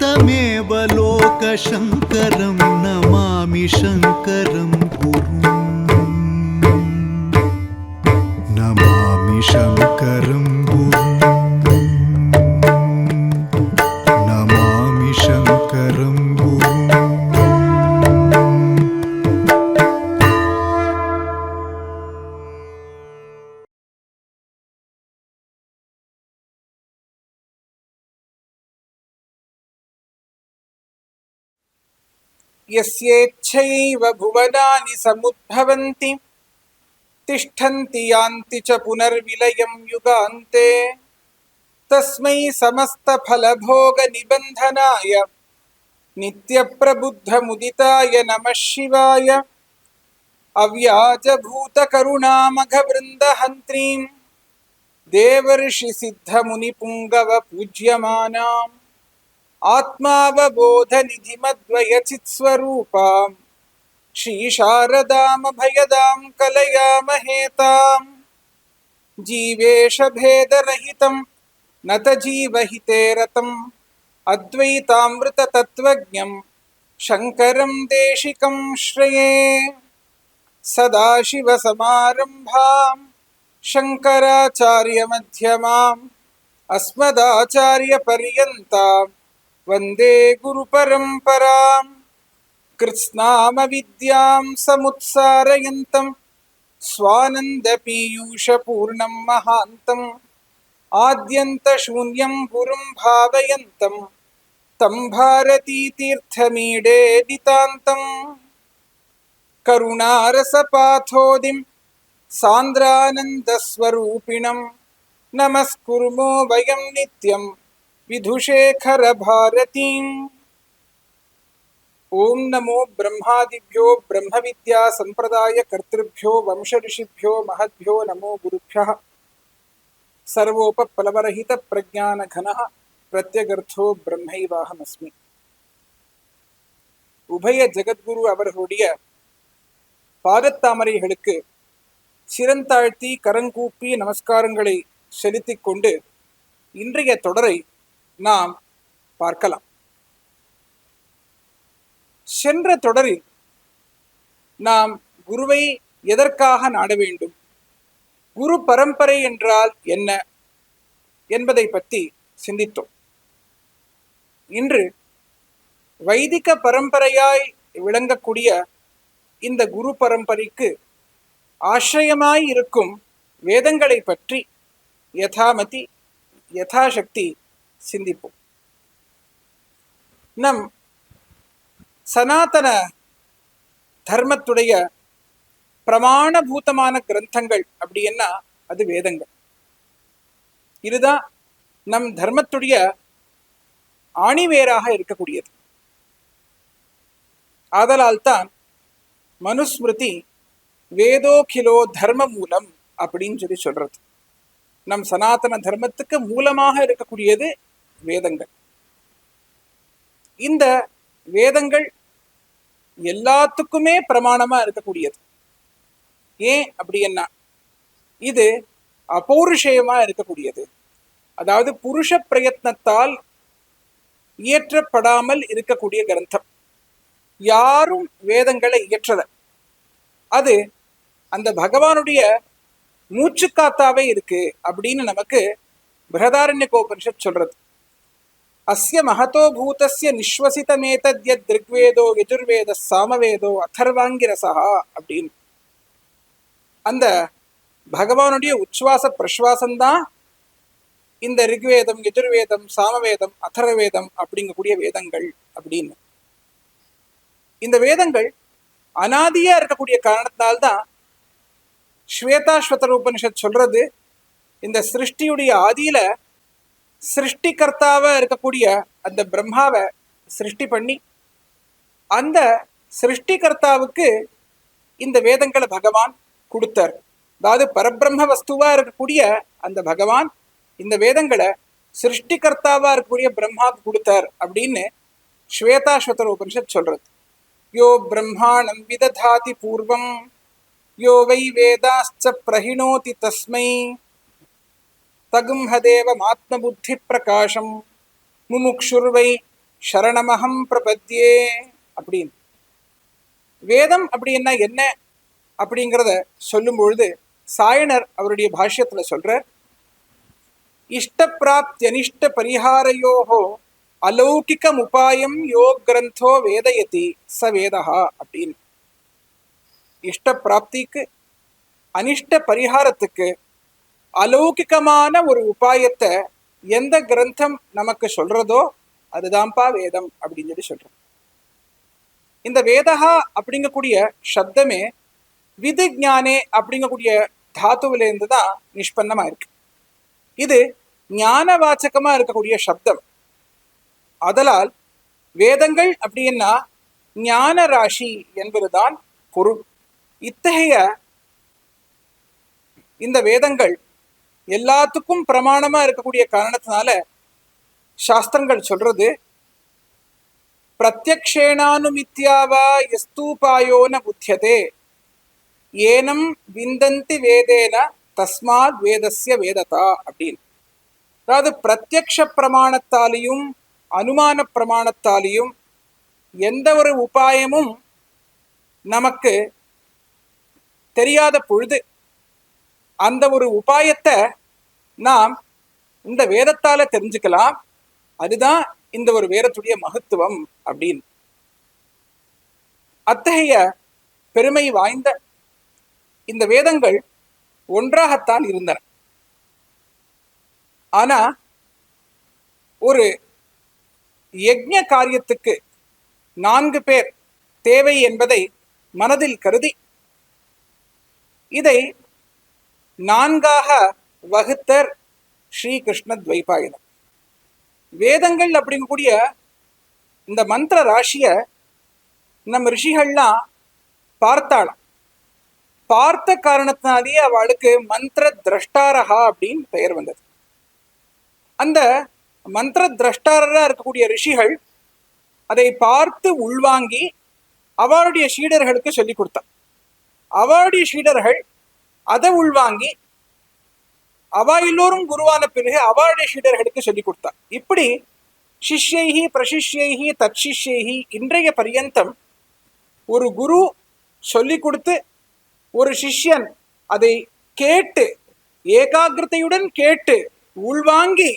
तमेव लोकशङ्करं नमामि शङ्करं गुरुम्। नमामि शङ्करं यस्येच्छैव भुवनानि समुद्भवन्ति, तिष्ठन्ति यान्ति च पुनर्विलयं युगान्ते। तस्मै समस्तफलभोगनिबन्धनाय, नित्यप्रबुद्धमुदिताय नमः शिवाय। अव्याजभूतकरुणामघवृन्दहन्त्रीम्, देवर्षिसिद्धमुनिपुङ्गवपूज्यमानाम्। आत्मावबोधनिधिमद्वयचित्स्वरूपाम् श्रीशारदामभयदां कलयामहेताम्। जीवेशभेदरहितं नतजीवहिते रतम्। अद्वैतामृततत्त्वज्ञं शङ्करं देशिकं श्रये। सदाशिवसमारम्भाम् शङ्कराचार्यमध्यमाम् अस्मदाचार्यपर्यन्ताम्। वन्दे गुरुपरम्पराम् कृत्स्नामविद्यां समुत्सारयन्तं स्वानन्दपीयूषपूर्णं महान्तम् आद्यन्तशून्यं गुरुं भावयन्तं तं भारतीतीर्थमीडे नितान्तम् करुणारसपाथोदिं सान्द्रानन्दस्वरूपिणं नमस्कुर्मो वयं नित्यं विधुशेखरभारतीम् ॐ नमो ब्रह्मादिभ्यो ब्रह्मविद्यासम्प्रदायकर्तृभ्यो वंशऋषिभ्यो महद्भ्यो नमो गुरुभ्यः सर्वोपप्लवरहितप्रज्ञानघनः பிரத்யகர்த்தோ பிரம்மைவாகமஸ்மி உபய ஜெகத்குரு அவர்களுடைய பாதத்தாமரைகளுக்கு சிரந்தாழ்த்தி கரங்கூப்பி நமஸ்காரங்களை செலுத்திக் கொண்டு இன்றைய தொடரை நாம் பார்க்கலாம். சென்ற தொடரில் நாம் குருவை எதற்காக நாட வேண்டும்? குரு பரம்பரை என்றால் என்ன என்பதை பற்றி சிந்தித்தோம். இன்று வைதிக பரம்பரையாய் விளங்கக்கூடிய இந்த குரு பரம்பரைக்கு ஆசிரியமாய் இருக்கும் வேதங்களை பற்றி யதாமதி யதாசக்தி சிந்திப்போம். நம் சனாதன தர்மத்துடைய பிரமாணபூதமான கிரந்தங்கள் அப்படின்னா அது வேதங்கள். இதுதான் நம் தர்மத்துடைய ஆணிவேராக இருக்கக்கூடியது. ஆதலால் தான் மனுஸ்மிருதி வேதோகிலோ தர்ம மூலம் அப்படின்னு சொல்லி சொல்றது. நம் சனாதன தர்மத்துக்கு மூலமாக இருக்கக்கூடியது வேதங்கள். இந்த வேதங்கள் எல்லாத்துக்குமே பிரமாணமா இருக்கக்கூடியது. ஏன் அப்படின்னா இது அபௌருஷயமா இருக்கக்கூடியது. அதாவது புருஷ பிரயத்னத்தால் இயற்றப்படாமல் இருக்கக்கூடிய கிரந்தம். யாரும் வேதங்களை இயற்றல. அது அந்த பகவானுடைய மூச்சு காத்தாவே இருக்கு அப்படின்னு நமக்கு பிரதாரண்ய கோபனிஷத் சொல்றது. அஸ்ய மகதோ பூதஸ்ய நிஸ்வசிதமேதத்யத் ரிக்வேதோ யஜுர்வேத சாமவேதோ அதர்வாங்கிரசா அப்படின்னு அந்த பகவானுடைய உச்சுவாச பிரஸ்வாசம்தான் இந்த ரிக்வேதம் யஜுர்வேதம் சாமவேதம் அதர்வேதம் அப்படிங்கக்கூடிய வேதங்கள் அப்படின்னு. இந்த வேதங்கள் அனாதியா இருக்கக்கூடிய காரணத்தினால்தான் ஸ்வேதாஸ்வதர உபனிஷத் சொல்றது இந்த சிருஷ்டியுடைய ஆதியில சிருஷ்டிகர்த்தாவா இருக்கக்கூடிய அந்த பிரம்மாவை சிருஷ்டி பண்ணி அந்த சிருஷ்டிகர்த்தாவுக்கு இந்த வேதங்களை பகவான் கொடுத்தார். அதாவது பரபிரம்ம வஸ்துவா இருக்கக்கூடிய அந்த பகவான் இந்த வேதங்களை சிருஷ்டிகர்த்தாவா இருக்கக்கூடிய பிரம்மாவுக்கு கொடுத்தார் அப்படின்னு ஸ்வேதாஸ்வதர உபனிஷத் சொல்றது. யோ பிரம்மாணம் விததாதி பூர்வம் யோ வை வேதாச்ச பிரகிணோதி தஸ்மை தகும்ஹதேவமாத்மபுத்தி பிரகாஷம் முமுக்ஷுர்வை சரணமகம் பிரபத்யே. அப்படின்னு. வேதம் அப்படின்னா என்ன? அப்படிங்கிறத சொல்லும் பொழுது சாயனர் அவருடைய பாஷ்யத்துல சொல்றார் இஷ்டப்பிராப்தியனிஷ்ட பரிகாரையோகோ அலௌகிகம் உபாயம் யோக் கிரந்தோ வேதயதி ச வேதா அப்படின்னு. இஷ்ட பிராப்திக்கு அனிஷ்ட பரிகாரத்துக்கு அலௌகிகமான ஒரு உபாயத்தை எந்த கிரந்தம் நமக்கு சொல்றதோ அதுதான்ப்பா வேதம் அப்படின்னு சொல்லி சொல்றோம். இந்த வேதகா அப்படிங்கக்கூடிய சப்தமே விதி ஞானே அப்படிங்கக்கூடிய தாத்துவிலேருந்து தான் நிஷ்பன்னமா இருக்கு. இது ஞான வாச்சகமா இருக்கக்கூடிய சப்தம். அதலால் வேதங்கள் அப்படின்னா ஞான ராசி என்பதுதான் பொருள். இத்தகைய இந்த வேதங்கள் எல்லாத்துக்கும் பிரமாணமா இருக்கக்கூடிய காரணத்தினால சாஸ்திரங்கள் சொல்றது பிரத்யக்ஷேணானுமித்யாவா எஸ்தூபாயோ ந புத்தியதே ஏனம் விந்தந்தி வேதேன தஸ்மாத் வேதஸ்ய வேததா அப்படின்னு. அதாவது பிரத்யக்ஷ பிரமாணத்தாலையும் அனுமான பிரமாணத்தாலையும் எந்த ஒரு உபாயமும் நமக்கு தெரியாத பொழுது அந்த ஒரு உபாயத்தை நாம் இந்த வேதத்தால தெரிஞ்சுக்கலாம். அதுதான் இந்த ஒரு வேதத்துடைய மகத்துவம் அப்படின்னு. அத்தகைய பெருமை வாய்ந்த இந்த வேதங்கள் ஒன்றாகத்தான் இருந்தன. ஆனா ஒரு யஜ்ய காரியத்துக்கு நான்கு பேர் தேவை என்பதை மனதில் கருதி இதை நான்காக வகுத்தர் ஸ்ரீகிருஷ்ண துவைபாயனம் வேதங்கள் அப்படிங்கக்கூடிய இந்த மந்திர ராசியை நம்ம ரிஷிகள்லாம் பார்த்தாளாம். பார்த்த காரணத்தினாலேயே அவளுக்கு மந்திர திரஷ்டாரஹா அப்படின்னு பெயர் வந்தது. அந்த மந்திர திரஷ்டாரரா இருக்கக்கூடிய ரிஷிகள் அதை பார்த்து உள்வாங்கி அவளுடைய சீடர்களுக்கு சொல்லிக் கொடுத்தான் அவளுடைய சீடர்கள் அதை உள்வாங்கி அவ எல்லோரும் குருவான பிறகு அவளுடைய சீடர்களுக்கு சொல்லிக் கொடுத்தா இப்படி சிஷ்யைகி பிரசிஷ்யைகி தற்சிஷ்யைகி இன்றைய பரியந்தம் ஒரு குரு சொல்லி கொடுத்து ஒரு சிஷ்யன் அதை கேட்டு ஏகாகிரதையுடன் கேட்டு உள்வாங்கி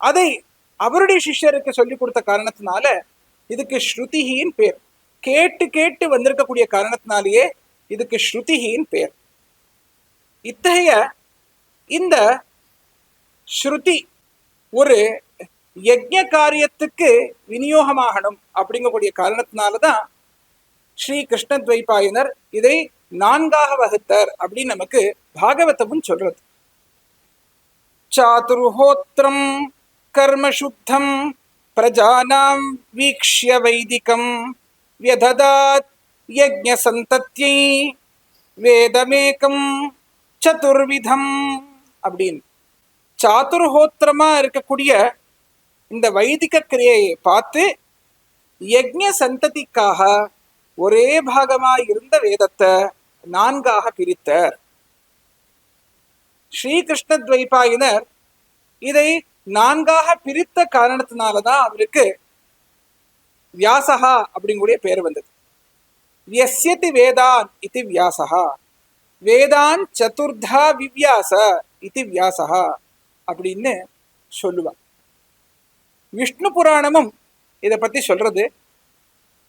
அதை அவருடைய சிஷ்யருக்கு சொல்லி கொடுத்த காரணத்தினால இதுக்கு ஸ்ருதிஹின் பேர் கேட்டு கேட்டு வந்திருக்கக்கூடிய காரணத்தினாலேயே இதுக்கு ஸ்ருதிஹின் பேர் இத்தகைய இந்த ஸ்ருதி ஒரு யஜ்ய காரியத்துக்கு விநியோகமாகணும் அப்படிங்கக்கூடிய காரணத்தினால தான் ஸ்ரீ கிருஷ்ணதுவைபாயனர் இதை நான்காக வகுத்தார் அப்படின்னு நமக்கு பாகவதமும் சொல்றது. சாதுர்ஹோத்திரம் கர்மசுத்தம் பிரஜானாம் வீக்ஷிய வைதிகம் வியததாத் யஜ்ய சந்தத்யை வேதமேகம் சதுர்விதம் அப்படின்னு. சாதுர்ஹோத்திரமா இருக்கக்கூடிய இந்த வைதிக கிரியையை பார்த்து யஜ்ஞ சந்ததிக்காக ஒரே பாகமா இருந்த வேதத்தை நான்காக பிரித்தார். ஸ்ரீகிருஷ்ண துவைபாயினர் இதை நான்காக பிரித்த காரணத்தினாலதான் அவருக்கு வியாசகா அப்படிங்கூடிய பேர் வந்தது. வியசியதி வேதான் இது வியாசகா. வேதான் சதுர்தா விவ்யாச. இது வியாசகா அப்படின்னு சொல்லுவா விஷ்ணு புராணமும் இதை பற்றி சொல்றது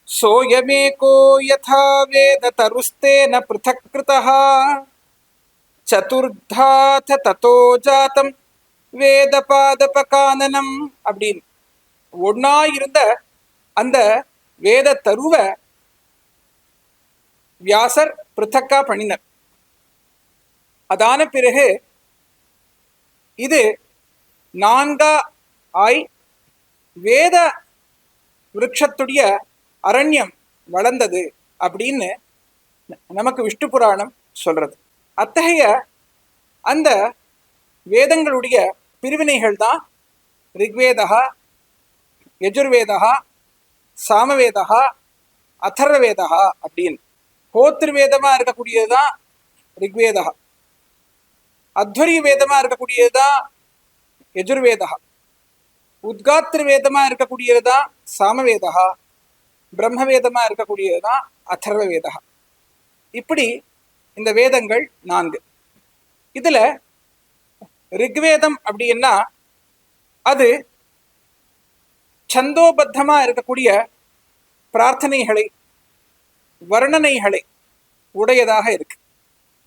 சோயமேகோ யதா வேத தருஸ்தேன பிருத்தக் கிருதः சதுர்தாத ததோ ஜாத்தம் வேத பாதப பாதபகானனம் அப்படின்னு ஒன்னா இருந்த அந்த வேத தருவ வியாசர் பிருத்தக்கா பண்ணினர்। அதான பிறகு இது நான்கா ஆய் வேத விருட்சத்துடைய அரண்யம் வளர்ந்தது அப்படின்னு நமக்கு விஷ்ணு புராணம் சொல்றது. அத்தகைய அந்த வேதங்களுடைய பிரிவினைகள் தான் ரிக்வேதா யஜுர்வேதா சாமவேதா அதர்வேதா அப்படின்னு. கோத்திருவேதமா இருக்கக்கூடியது தான் ரிக்வேதா அத்வரிய வேதமா இருக்கக்கூடியது தான் யஜுர்வேதா. உத்காத்திர வேதமா இருக்கக்கூடியது தான் சாமவேதா. பிரம்மவேதமா இருக்கக்கூடியது தான் அதர்வ வேதா இப்படி இந்த வேதங்கள் நான்கு. இதுல ரிக்வேதம் அப்படின்னா அது சந்தோபத்தமா இருக்கக்கூடிய பிரார்த்தனைகளை வர்ணனைகளை உடையதாக இருக்கு.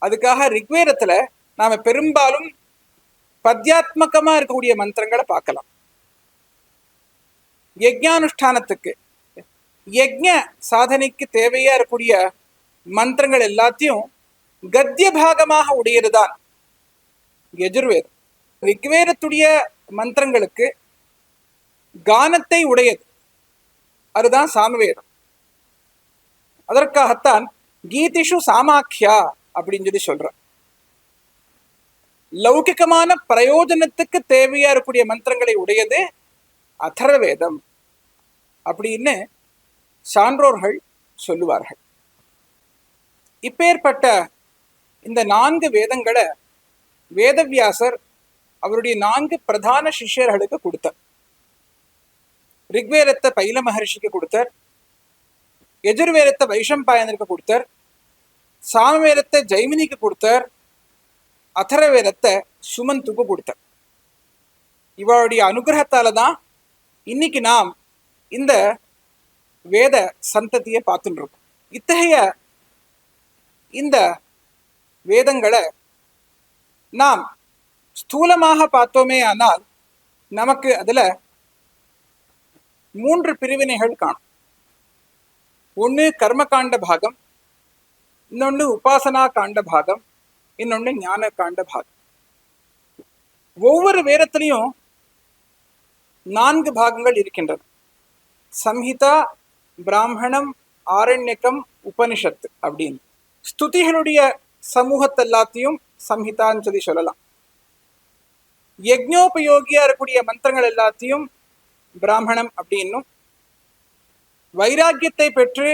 அதுக்காக ரிக்வேதத்துல நாம பெரும்பாலும் பத்யாத்மகமா இருக்கக்கூடிய மந்திரங்களை பார்க்கலாம். யஜ்ஞானுஷ்டானத்துக்கு யஜ்ஞ சாதனைக்கு தேவையா இருக்கக்கூடிய மந்திரங்கள் எல்லாத்தையும் கத்திய பாகமாக உடையதுதான் எஜுர்வேதம் ரிக்வேதத்துடைய மந்திரங்களுக்கு கானத்தை உடையது. அதுதான் சாமவேதம். அதற்காகத்தான் கீதிஷு சாமாக்கியா அப்படின்னு சொல்லி சொல்ற லௌகிகமான பிரயோஜனத்துக்கு தேவையா இருக்கக்கூடிய மந்திரங்களை உடையது அதர்வேதம் அப்படின்னு சான்றோர்கள் சொல்லுவார்கள். இப்பேற்பட்ட இந்த நான்கு வேதங்களை வேதவியாசர் அவருடைய நான்கு பிரதான சிஷ்யர்களுக்கு கொடுத்தார். ரிக்வேதத்தை பைல மகர்ஷிக்கு கொடுத்தார். எஜுர்வேதத்தை வைஷம்பாயனருக்கு கொடுத்தார். சாமவேதத்தை ஜெய்மினிக்கு கொடுத்தார். அதரவேதத்தை சுமந்துக்கு கொடுத்தார் இவளுடைய அனுகிரகத்தால தான் இன்னைக்கு நாம் இந்த வேத சந்ததியை பார்த்துட்டு இருக்கோம் இத்தகைய இந்த வேதங்களை நாம் ஸ்தூலமாக பார்த்தோமே ஆனால் நமக்கு அதுல மூன்று பிரிவினைகள் காணும் ஒன்று கர்மகாண்ட பாகம் இன்னொன்று உபாசனா காண்ட பாகம் இன்னொன்று ஞான காண்ட பாகம். ஒவ்வொரு வேதத்திலையும் நான்கு பாகங்கள் இருக்கின்றன. சம்ஹிதா பிராமணம் ஆரண்யக்கம் உபனிஷத்து அப்படின்னு. ஸ்துதிகளுடைய சமூகத்தை எல்லாத்தையும் சம்ஹிதான்னு சொல்லி சொல்லலாம். யஜ்னோபயோகியா இருக்கக்கூடிய மந்திரங்கள் எல்லாத்தையும் பிராமணம் அப்படின்னும். வைராக்கியத்தை பெற்று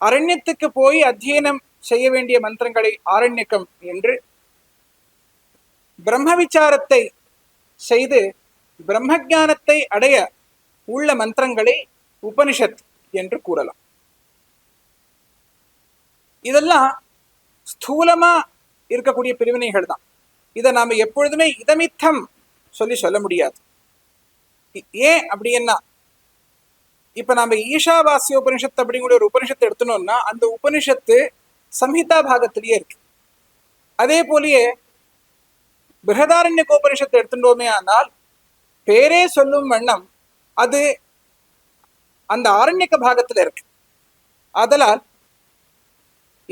அரண்யத்துக்கு போய் அத்தியனம் செய்ய வேண்டிய மந்திரங்களை ஆரண்யக்கம் என்று பிரம்ம விசாரத்தை செய்து பிரம்மஜானத்தை அடைய உள்ள மந்திரங்களை உபனிஷத் என்று கூறலாம். இதெல்லாம் ஸ்தூலமா இருக்கக்கூடிய பிரிவினைகள் தான். இதை நாம எப்பொழுதுமே இதமித்தம் சொல்லி சொல்ல முடியாது. ஏன் அப்படின்னா இப்ப நாம ஈஷாவாசிய உபனிஷத்து அப்படிங்கிற ஒரு உபனிஷத்தை எடுத்தோம்னா அந்த உபனிஷத்து சம்ஹிதா பாகத்திலேயே இருக்கு. அதே போலயே பிரகதாரண்ய கோபரிஷத்தை எடுத்துட்டோமே ஆனால் பேரே சொல்லும் வண்ணம் அது அந்த ஆரண்யக்க பாகத்தில் இருக்கு. அதனால்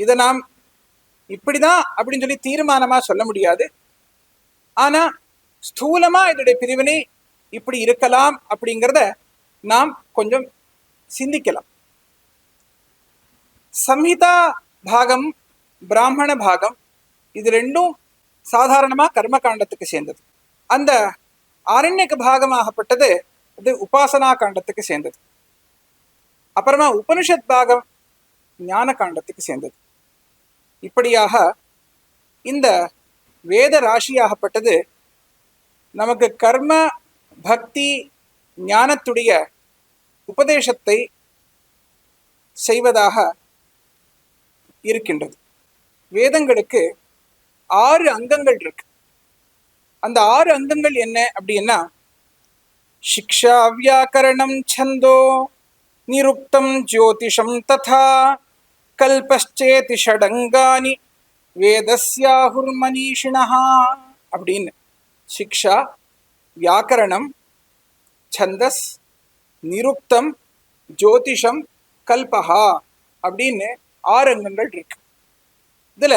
இதை நாம் இப்படிதான் அப்படின்னு சொல்லி தீர்மானமா சொல்ல முடியாது. ஆனா ஸ்தூலமா இதோடைய பிரிவினை இப்படி இருக்கலாம் அப்படிங்கிறத நாம் கொஞ்சம் சிந்திக்கலாம். சம்ஹிதா பாகம் பிராமண பாகம் இது ரெண்டும் சாதாரணமாக கர்மகாண்டத்துக்கு சேர்ந்தது. அந்த ஆரண்யக பாகமாகப்பட்டது இது உபாசனா காண்டத்துக்கு சேர்ந்தது. அப்புறமா உபனிஷத் பாகம் ஞான காண்டத்துக்கு சேர்ந்தது. இப்படியாக இந்த வேத ராசியாகப்பட்டது நமக்கு கர்ம பக்தி ஞானத்துடைய உபதேசத்தை செய்வதாக இருக்கின்றது. வேதங்களுக்கு ஆறு அங்கங்கள் இருக்கு. அந்த ஆறு அங்கங்கள் என்ன அப்படின்னா சிக்ஷா வியாக்கரணம் சந்தோ நிருக்தம் ஜோதிஷம் ததா கல்பச்சேதி ஷடங்கானி வேதஸ்யாகுர் மனிஷிணா அப்படின்னு. சிக்ஷா வியாக்கரணம் சந்தஸ் நிருக்தம் ஜோதிஷம் கல்பஹா அப்படின்னு ஆறு அங்கங்கள் இருக்கு. இதுல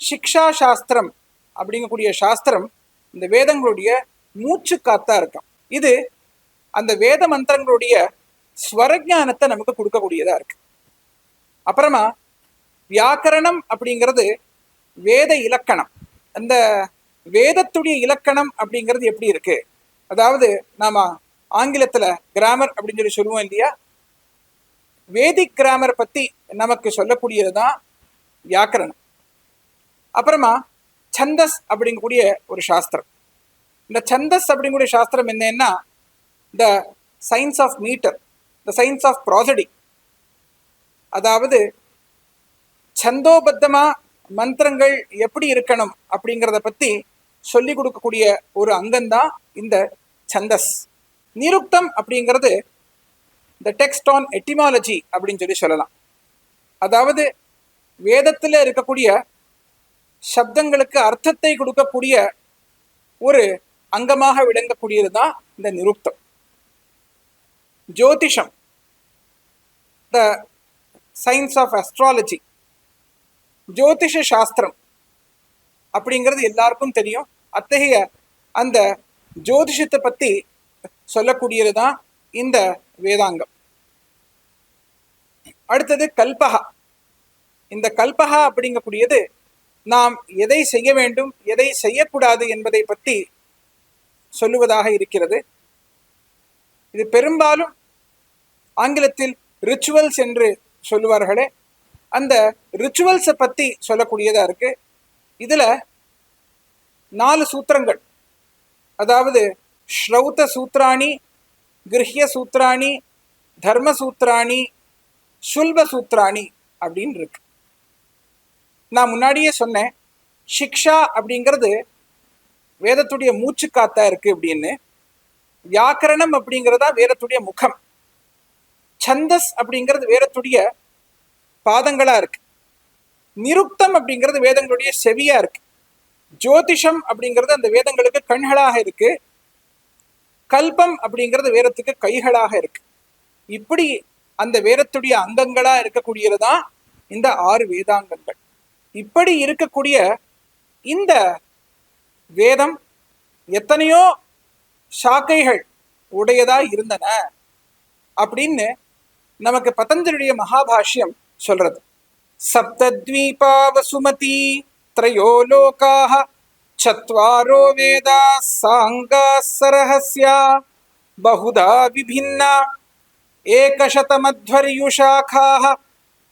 சிக்ஷா சாஸ்திரம் அப்படிங்கக்கூடிய சாஸ்திரம் இந்த வேதங்களுடைய மூச்சு காத்தா இருக்கும். இது அந்த வேத மந்திரங்களுடைய ஸ்வரஜானத்தை நமக்கு கொடுக்கக்கூடியதா இருக்கு. அப்புறமா வியாக்கரணம் அப்படிங்கிறது வேத இலக்கணம். அந்த வேதத்துடைய இலக்கணம் அப்படிங்கிறது எப்படி இருக்கு? அதாவது நாம ஆங்கிலத்துல கிராமர் அப்படின்னு சொல்லி சொல்லுவோம் இல்லையா? வேதிக் கிராமர் பத்தி நமக்கு சொல்லக்கூடியது தான் வியாக்கரணம். அப்புறமா சந்தஸ் அப்படிங்கக்கூடிய ஒரு சாஸ்திரம். இந்த சந்தஸ் அப்படிங்கக்கூடிய சாஸ்திரம் என்னன்னா the science of meter the science of prosody அதாவது சந்தோபத்தமா மந்திரங்கள் எப்படி இருக்கணும் அப்படிங்கிறத பற்றி சொல்லி கொடுக்கக்கூடிய ஒரு அங்கம்தான் இந்த சந்தஸ். நிருக்தம் அப்படிங்கிறது த டெக்ஸ்ட் ஆன் எட்டிமாலஜி அப்படின்னு சொல்லி சொல்லலாம். அதாவது வேதத்தில் இருக்கக்கூடிய சப்தங்களுக்கு அர்த்தத்தை கொடுக்கக்கூடிய ஒரு அங்கமாக விளங்கக்கூடியது தான் இந்த நிருப்தம். ஜோதிஷம் த சயின்ஸ் ஆஃப் அஸ்ட்ராலஜி ஜோதிஷ சாஸ்திரம் அப்படிங்கிறது எல்லாருக்கும் தெரியும். அத்தகைய அந்த ஜோதிஷத்தை பற்றி சொல்லக்கூடியது தான் இந்த வேதாங்கம். அடுத்தது கல்பகா இந்த கல்பகா அப்படிங்கக்கூடியது நாம் எதை செய்ய வேண்டும் எதை செய்யக்கூடாது என்பதை பற்றி சொல்லுவதாக இருக்கிறது. இது பெரும்பாலும் ஆங்கிலத்தில் ரிச்சுவல்ஸ் என்று சொல்லுவார்களே அந்த ரிச்சுவல்ஸை பற்றி சொல்லக்கூடியதாக இருக்கு. இதில் நாலு சூத்திரங்கள். அதாவது ஸ்ரௌத்த சூத்ராணி கிரஹ்ய சூத்ராணி தர்ம சூத்ராணி சூத்ராணி அப்படின்னு இருக்கு. நான் முன்னாடியே சொன்னேன் சிக்ஷா அப்படிங்கிறது வேதத்துடைய மூச்சு காத்தா இருக்கு அப்படின்னு. வியாக்கரணம் அப்படிங்கிறதா வேதத்துடைய முகம். சந்தஸ் அப்படிங்கிறது வேதத்துடைய பாதங்களா இருக்கு. நிருப்தம் அப்படிங்கிறது வேதங்களுடைய செவியா இருக்கு. ஜோதிஷம் அப்படிங்கிறது அந்த வேதங்களுக்கு கண்களாக இருக்கு. கல்பம் அப்படிங்கிறது வேரத்துக்கு கைகளாக இருக்கு. இப்படி அந்த வேதத்துடைய அங்கங்களா இருக்கக்கூடியது தான் இந்த ஆறு வேதாங்கங்கள். இப்படி இருக்கக்கூடிய இந்த வேதம் எத்தனையோ சாக்கைகள் உடையதா இருந்தன அப்படின்னு நமக்கு பதஞ்சலியுடைய மகாபாஷ்யம் சொல்றது. சப்தத்வீபா வசுமதி த்ரயோ चत्वारो वेदा साङ्गासरहस्या बहुधा विभिन्ना एकशतमध्वर्युशाखाः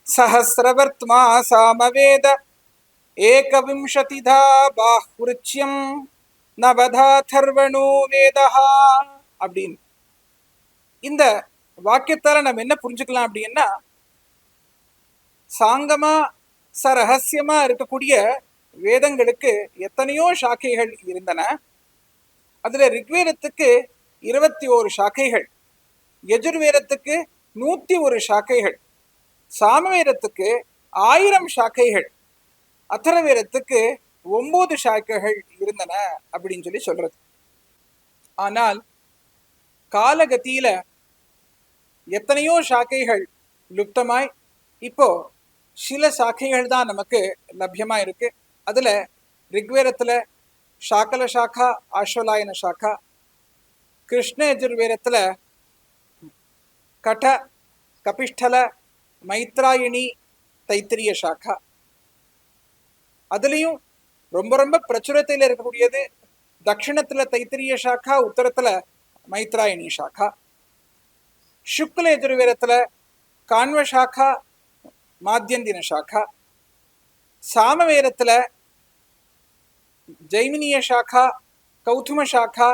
सहस्रवर्त्मा सामवेद एकविंशतिधा बाहुरुच्यं நவதாதர்வணோ வேதா அப்படின்னு இந்த வாக்கியத்தால நம்ம என்ன புரிஞ்சுக்கலாம் அப்படின்னா சாங்கமா சரஹசியமா இருக்கக்கூடிய வேதங்களுக்கு எத்தனையோ சாக்கைகள் இருந்தன. அதுல ரிக்வேதத்துக்கு இருபத்தி ஓரு சாக்கைகள் யஜுர்வேதத்துக்கு நூத்தி ஒரு சாக்கைகள் சாமவேதத்துக்கு ஆயிரம் சாக்கைகள் அத்தரவேதத்துக்கு ஒம்பது சாக்கைகள் இருந்தன அப்படின்னு சொல்லி சொல்றது. ஆனால் காலகத்தியில எத்தனையோ சாக்கைகள் லுப்தமாய் இப்போ சில சாக்கைகள் தான் நமக்கு லபியமாக இருக்குது அதுல ரிக்வேதத்தில் சாக்கல சாக்கா ஆஸ்வலாயன சாக்கா கிருஷ்ண யஜுர்வேதத்துல கட கபிஷ்டல மைத்ராயணி தைத்திரிய சாக்கா அதுலேயும் ரொம்ப ரொம்ப பிரச்சுரத்தில் இருக்கக்கூடியது தட்சிணத்தில் தைத்திரிய சாக்கா உத்தரத்துல மைத்ராயணி சாக்கா சுக்ல எதிர்வேரத்துல கான்வ சாக்கா மாத்தியந்தின சாக்கா சாமவேரத்துல ஜெய்மினிய சாக்கா கௌதும சாக்கா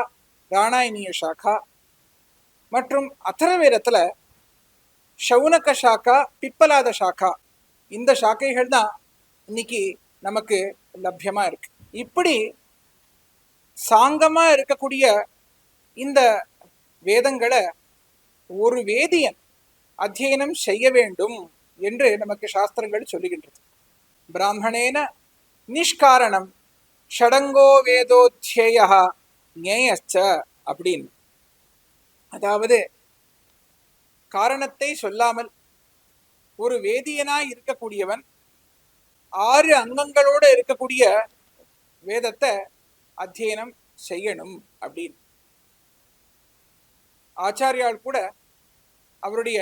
ராணாயினிய சாக்கா மற்றும் அதரவேரத்துல ஷவுனக சாக்கா பிப்பலாத சாக்கா இந்த சாக்கைகள் தான் இன்னைக்கு நமக்கு லப்யமா இருக்கு. இப்படி சாங்கமா இருக்கக்கூடிய இந்த வேதங்களை ஒரு வேதியன் அத்தியனம் செய்ய வேண்டும் என்று நமக்கு சாஸ்திரங்கள் சொல்லுகின்றது. பிராமணேன நிஷ்காரணம் ஷடங்கோ வேதோத்யேயா ஞேயச்ச அப்படின்னு. அதாவது காரணத்தை சொல்லாமல் ஒரு வேதியனாய் இருக்கக்கூடியவன் ஆறு அங்கங்களோடு இருக்கக்கூடிய வேதத்தை அத்தியனம் செய்யணும் அப்படின்னு. ஆச்சாரியால் கூட அவருடைய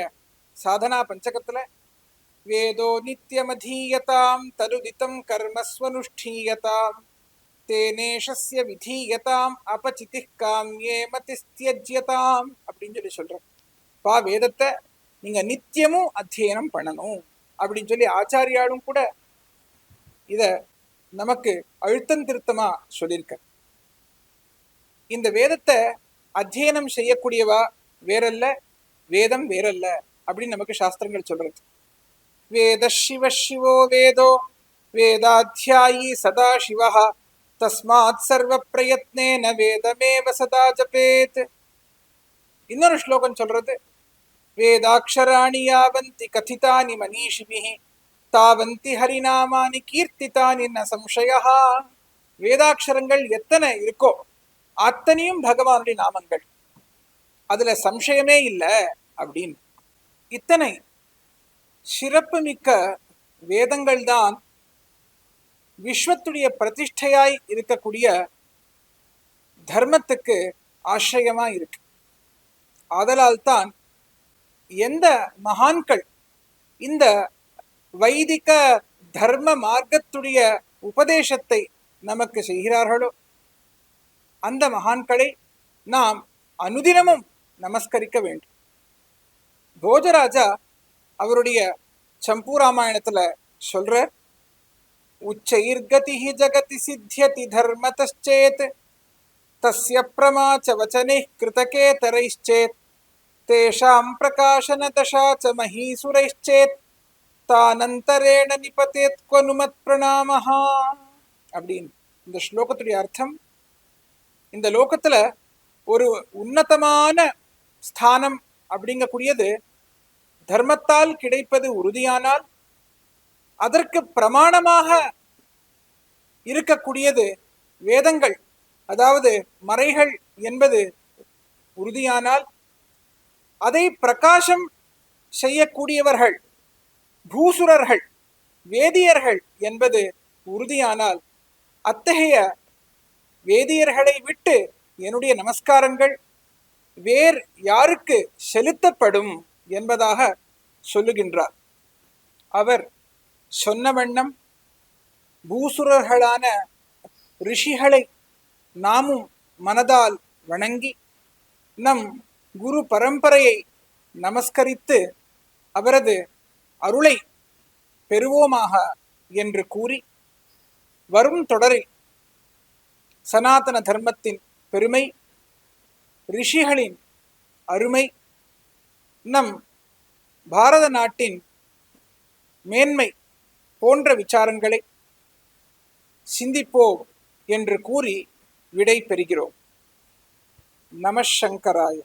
சாதனா பஞ்சகத்தில் வேதோ நித்தியமதீயதாம் தருதித்தம் கர்மஸ்வனுஷ்டீயதாம் தேனேஷஸ்ய விதீயதாம் அபச்சிதி காமியே மதிஸ்தியஜ்யதாம் அப்படின்னு சொல்லி சொல்கிறேன் பா வேதத்தை நீங்க நித்தியமும் அத்தியனம் பண்ணணும் அப்படின்னு சொல்லி ஆச்சாரியாலும் கூட இத நமக்கு அழுத்தம் திருத்தமா சொல்லியிருக்க இந்த வேதத்தை அத்தியனம் செய்யக்கூடியவா வேறல்ல வேதம் வேறல்ல அப்படின்னு நமக்கு சாஸ்திரங்கள் சொல்றது. வேத சிவ சிவோ வேதோ வேதாத்தியாயி சதா சிவஹ தஸ்மாத் சர்வ பிரயத்னேன வேதமேவ சதா ஜபேத் இன்னொரு ஸ்லோகம் சொல்றது வேதாட்சராணி யாவந்தி கதிதானி மனீஷிபிஹி தாவந்தி ஹரிநாமானி கீர்த்திதானி ந சம்சயா வேதாட்சரங்கள் எத்தனை இருக்கோ அத்தனையும் பகவானுடைய நாமங்கள். அதுல சம்சயமே இல்லை அப்படின்னு. இத்தனை சிறப்புமிக்க வேதங்கள் தான் விஸ்வத்துடைய பிரதிஷ்டையாய் இருக்கக்கூடிய தர்மத்துக்கு ஆசிரியமா இருக்கு. ஆதலால்தான் எந்த மகான்கள் இந்த வைதிக தர்ம மார்க்கத்துடைய உபதேசத்தை நமக்கு செய்கிறார்களோ அந்த மகான்களை நாம் அனுதினமும் நமஸ்கரிக்க வேண்டும். போஜராஜா அவருடைய சம்பூராமாயணத்துல ராமாயணத்துல சொல்ற உச்சைர்கதி ஜகதி சித்தியதி தர்மதச்சேத் தஸ்ய பிரமாச்ச வச்சனை கிருதகேதரைச்சேத் தேஷாம் பிரகாசன தசா ச மகீசுரைச்சேத் தானந்தரேண நிபதேத் கொனுமத் பிரணாமஹா அப்படின்னு இந்த ஸ்லோகத்துடைய அர்த்தம் இந்த லோகத்துல ஒரு உன்னதமான ஸ்தானம் அப்படிங்கக்கூடியது தர்மத்தால் கிடைப்பது உறுதியானால் அதற்கு பிரமாணமாக இருக்கக்கூடியது வேதங்கள். அதாவது மறைகள் என்பது உறுதியானால் அதை பிரகாசம் செய்யக்கூடியவர்கள் பூசுரர்கள் வேதியர்கள் என்பது உறுதியானால் அத்தகைய வேதியர்களை விட்டு என்னுடைய நமஸ்காரங்கள் வேர் யாருக்கு செலுத்தப்படும் என்பதாக சொல்லுகின்றார். அவர் சொன்ன வண்ணம் பூசுரர்களான ரிஷிகளை நாமும் மனதால் வணங்கி நம் குரு பரம்பரையை நமஸ்கரித்து அவரது அருளை பெறுவோமாக என்று கூறி வரும் தொடரில் சனாதன தர்மத்தின் பெருமை ரிஷிகளின் அருமை நம் பாரத நாட்டின் மேன்மை போன்ற விசாரங்களை சிந்திப்போம் என்று கூறி விடை பெறுகிறோம் நம சங்கராய.